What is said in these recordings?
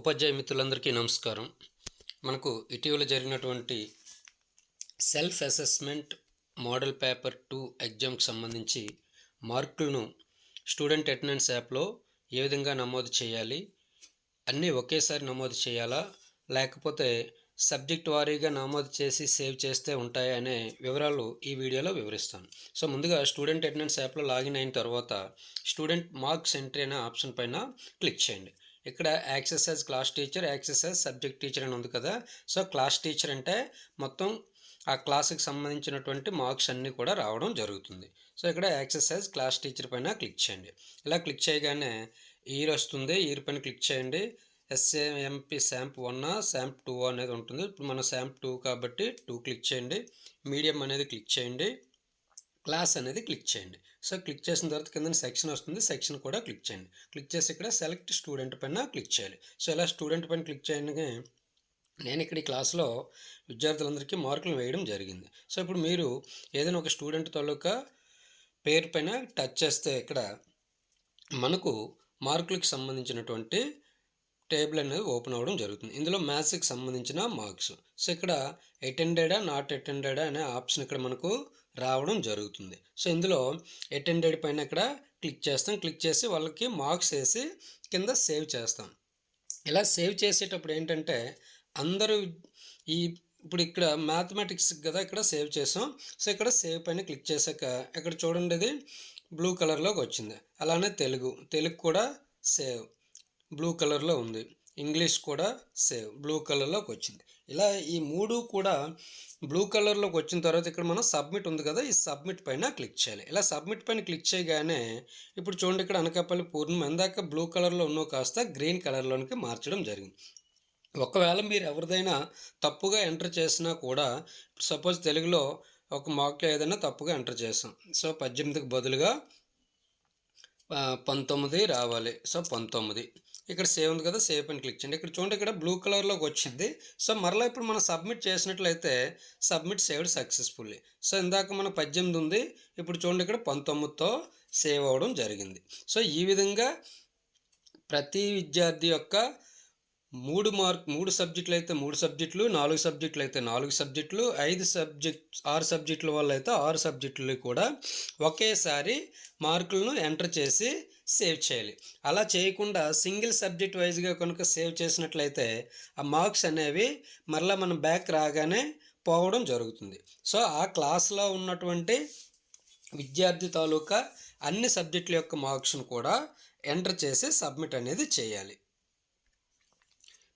ఉపాధ్యాయ మిత్రులందరికీ నమస్కారం. మనకు ఇటీవల జరిగినటువంటి self assessment model paper two ఎగ్జామ్కి సంబంధించి మార్కులను స్టూడెంట్ అటెండెన్స్ యాప్లో ఏ విధంగా నమోదు చేయాలి అన్నీ ఒకేసారి నమోదు చేయాలా లేకపోతే సబ్జెక్ట్ వారీగా నమోదు చేసి సేవ్ చేస్తే ఉంటాయా అనే వివరాలు ఈ వీడియోలో వివరిస్తాను. సో ముందుగా స్టూడెంట్ అటెండెన్స్ యాప్లో లాగిన్ అయిన తర్వాత స్టూడెంట్ మార్క్స్ ఎంట్రీ అనే ఆప్షన్ పైన క్లిక్ చేయండి. ఇక్కడ access as class teacher access as subject teacher అని ఉంది కదా. సో క్లాస్ టీచర్ అంటే మొత్తం ఆ క్లాస్కి సంబంధించినటువంటి మార్క్స్ అన్నీ కూడా రావడం జరుగుతుంది. సో ఇక్కడ యాక్సెస్ యాజ్ క్లాస్ టీచర్ పైన క్లిక్ చేయండి. ఇలా క్లిక్ చేయగానే ఇయర్ వస్తుంది. ఇయర్ పైన క్లిక్ చేయండి. ఎస్ఏఎంపి శాంప్ వన్ శాంప్ టూ అనేది ఉంటుంది. ఇప్పుడు మన శాంప్ టూ కాబట్టి టూ క్లిక్ చేయండి. మీడియం అనేది క్లిక్ చేయండి. క్లాస్ అనేది క్లిక్ చేయండి. సో క్లిక్ చేసిన తర్వాత కింద సెక్షన్ వస్తుంది. సెక్షన్ కూడా క్లిక్ చేయండి. క్లిక్ చేసి ఇక్కడ సెలెక్ట్ స్టూడెంట్ పైన క్లిక్ చేయాలి. సో ఇలా స్టూడెంట్ పైన క్లిక్ చేయడానికి నేను ఇక్కడ ఈ క్లాస్లో విద్యార్థులందరికీ మార్కులు వేయడం జరిగింది. సో ఇప్పుడు మీరు ఏదైనా ఒక స్టూడెంట్ తాలూకా పేరు పైన టచ్ చేస్తే ఇక్కడ మనకు మార్కులకు సంబంధించినటువంటి టేబుల్ అనేది ఓపెన్ అవ్వడం జరుగుతుంది. ఇందులో మ్యాథ్స్కి సంబంధించిన మార్క్స్. సో ఇక్కడ అటెండెడా నాట్ అటెండెడా అనే ఆప్షన్ ఇక్కడ మనకు రావడం జరుగుతుంది. సో ఇందులో అటెండెడ్ పైన ఇక్కడ క్లిక్ చేస్తాం. క్లిక్ చేసి వాళ్ళకి మార్క్స్ వేసి కింద సేవ్ చేస్తాం. ఇలా సేవ్ చేసేటప్పుడు ఏంటంటే అందరూ ఈ ఇప్పుడు ఇక్కడ మ్యాథమెటిక్స్ కదా ఇక్కడ సేవ్ చేసాం. సో ఇక్కడ సేవ్ పైన క్లిక్ చేశాక ఇక్కడ చూడండి ఇది బ్లూ కలర్లోకి వచ్చింది. అలానే తెలుగు తెలుగు కూడా సేవ్ బ్లూ కలర్లో ఉంది. ఇంగ్లీష్ కూడా సేవ్ బ్లూ కలర్లోకి వచ్చింది. ఇలా ఈ మూడు కూడా బ్లూ కలర్లోకి వచ్చిన తర్వాత ఇక్కడ మనం సబ్మిట్ ఉంది కదా ఈ సబ్మిట్ పైన క్లిక్ చేయాలి. ఇలా సబ్మిట్ పైన క్లిక్ చేయగానే ఇప్పుడు చూడండి ఇక్కడ అనకాపల్లి పూర్ణిమ ఇందాక బ్లూ కలర్లో ఉన్నో కాస్త గ్రీన్ కలర్లోనికి మార్చడం జరిగింది. ఒకవేళ మీరు ఎవరిదైనా తప్పుగా ఎంటర్ చేసినా కూడా సపోజ్ తెలుగులో ఒక మాక్ ఏదైనా తప్పుగా ఎంటర్ చేసాం సో పద్దెనిమిదికి బదులుగా పంతొమ్మిది రావాలి. సో పంతొమ్మిది. ఇక్కడ సేవ్ ఉంది కదా సేవ్ అని క్లిక్ చేయండి. ఇక్కడ చూడండి ఇక్కడ బ్లూ కలర్లోకి వచ్చింది. సో మరలా ఇప్పుడు మనం సబ్మిట్ చేసినట్లయితే సబ్మిట్ సేవ్డ్ సక్సెస్ఫుల్లీ. సో ఇందాక మన పద్దెనిమిది ఉంది. ఇప్పుడు చూడండి ఇక్కడ పంతొమ్మిదితో సేవ్ అవ్వడం జరిగింది. సో ఈ విధంగా ప్రతి విద్యార్థి యొక్క మూడు మార్క్ మూడు సబ్జెక్టులు అయితే మూడు సబ్జెక్టులు నాలుగు సబ్జెక్టులు అయితే నాలుగు సబ్జెక్టులు ఐదు సబ్జెక్ట్ ఆరు సబ్జెక్టుల వల్ల అయితే ఆరు సబ్జెక్టులు కూడా ఒకేసారి మార్కులను ఎంటర్ చేసి సేవ్ చేయాలి. అలా చేయకుండా సింగిల్ సబ్జెక్ట్ వైజ్గా కనుక సేవ్ చేసినట్లయితే ఆ మార్క్స్ అనేవి మరలా మనం బ్యాక్ రాగానే పోవడం జరుగుతుంది. సో ఆ క్లాస్లో ఉన్నటువంటి విద్యార్థి తాలూకా అన్ని సబ్జెక్టుల యొక్క మార్క్స్ను కూడా ఎంటర్ చేసి సబ్మిట్ అనేది చేయాలి.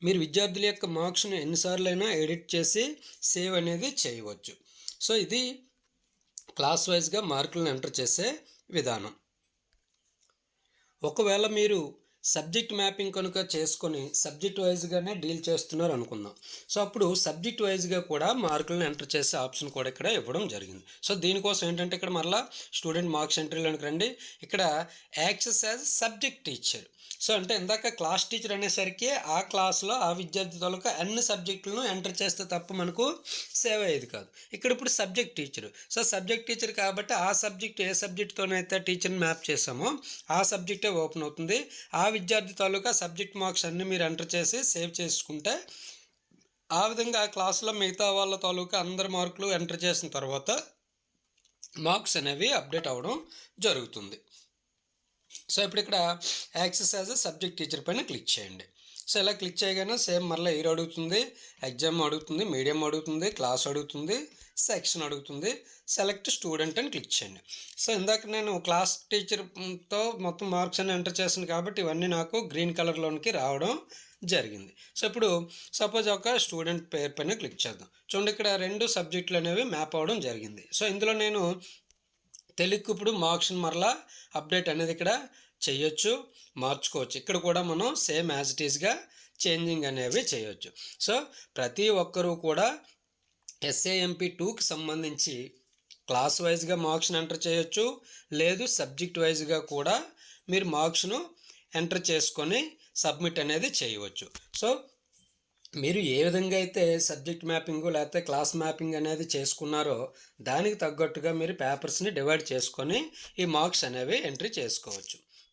మీరు విద్యార్థుల యొక్క మార్క్స్ను ఎన్నిసార్లు అయినా ఎడిట్ చేసి సేవ్ అనేది చేయవచ్చు. సో ఇది క్లాస్ వైజ్గా మార్కులను ఎంటర్ చేసే విధానం. ఒకవేళ మీరు సబ్జెక్ట్ మ్యాపింగ్ కనుక చేసుకొని సబ్జెక్ట్ వైజ్గానే డీల్ చేస్తున్నారు అనుకుందాం. సో అప్పుడు సబ్జెక్ట్ వైజ్గా కూడా మార్కులను ఎంటర్ చేసే ఆప్షన్ కూడా ఇక్కడ ఇవ్వడం జరిగింది. సో దీనికోసం ఏంటంటే ఇక్కడ మరలా స్టూడెంట్ మార్క్స్ ఎంట్రీలోనికి రండి. ఇక్కడ access as subject teacher. So అంటే ఇందాక క్లాస్ టీచర్ అనేసరికి ఆ క్లాస్లో ఆ విద్యార్థి తాలూకా అన్ని సబ్జెక్టులను ఎంటర్ చేస్తే తప్ప మనకు సేవ్ అయ్యేది కాదు. ఇక్కడ ఇప్పుడు subject teacher. So subject teacher కాబట్టి ఆ సబ్జెక్ట్ ఏ సబ్జెక్ట్తోనైతే టీచర్ని మ్యాప్ చేసామో ఆ సబ్జెక్టే ఓపెన్ అవుతుంది. ఆ విద్యార్థి తాలూకా సబ్జెక్ట్ మార్క్స్ అన్నీ మీరు ఎంటర్ చేసి సేవ్ చేసుకుంటే ఆ విధంగా క్లాసులో మిగతా వాళ్ళ తాలూకా అందరి మార్కులు ఎంటర్ చేసిన తర్వాత మార్క్స్ అనేవి అప్డేట్ అవ్వడం జరుగుతుంది. సో ఇప్పుడు ఇక్కడ access as a subject teacher పైన క్లిక్ చేయండి. సో ఇలా క్లిక్ చేయగానే సేమ్ మళ్ళీ ఇయర్ అడుగుతుంది ఎగ్జామ్ అడుగుతుంది మీడియం అడుగుతుంది క్లాస్ అడుగుతుంది సెక్షన్ అడుగుతుంది. సెలెక్ట్ స్టూడెంట్ అని క్లిక్ చేయండి. సో ఇందాక నేను క్లాస్ టీచర్తో మొత్తం మార్క్స్ అని ఎంటర్ చేశాను కాబట్టి ఇవన్నీ నాకు గ్రీన్ కలర్లోనికి రావడం జరిగింది. సో ఇప్పుడు సపోజ్ ఒక స్టూడెంట్ పేరు పైన క్లిక్ చేద్దాం. చూడండి ఇక్కడ రెండు సబ్జెక్టులు అనేవి మ్యాప్ అవ్వడం జరిగింది. సో ఇందులో నేను తెలుగు ఇప్పుడు మార్క్స్ని మరలా అప్డేట్ అనేది ఇక్కడ చేయొచ్చు మార్చుకోవచ్చు. ఇక్కడ కూడా మనం సేమ్ యాజ్ ఇట్ ఈస్గా చేంజింగ్ అనేవి చేయొచ్చు. సో ప్రతి ఒక్కరూ కూడా ఎస్ఏఎంపి టూకి సంబంధించి క్లాస్ వైజ్గా మార్క్స్ని ఎంటర్ చేయొచ్చు లేదు సబ్జెక్ట్ వైజ్గా కూడా మీరు మార్క్స్ను ఎంటర్ చేసుకొని సబ్మిట్ అనేది చేయవచ్చు. సో మీరు ఏ విధంగా అయితే సబ్జెక్ట్ మ్యాపింగ్ లేకపోతే క్లాస్ మ్యాపింగ్ అనేది చేసుకున్నారో దానికి తగ్గట్టుగా మీరు పేపర్స్ని డివైడ్ చేసుకొని ఈ మార్క్స్ అనేవి ఎంట్రీ చేసుకోవచ్చు.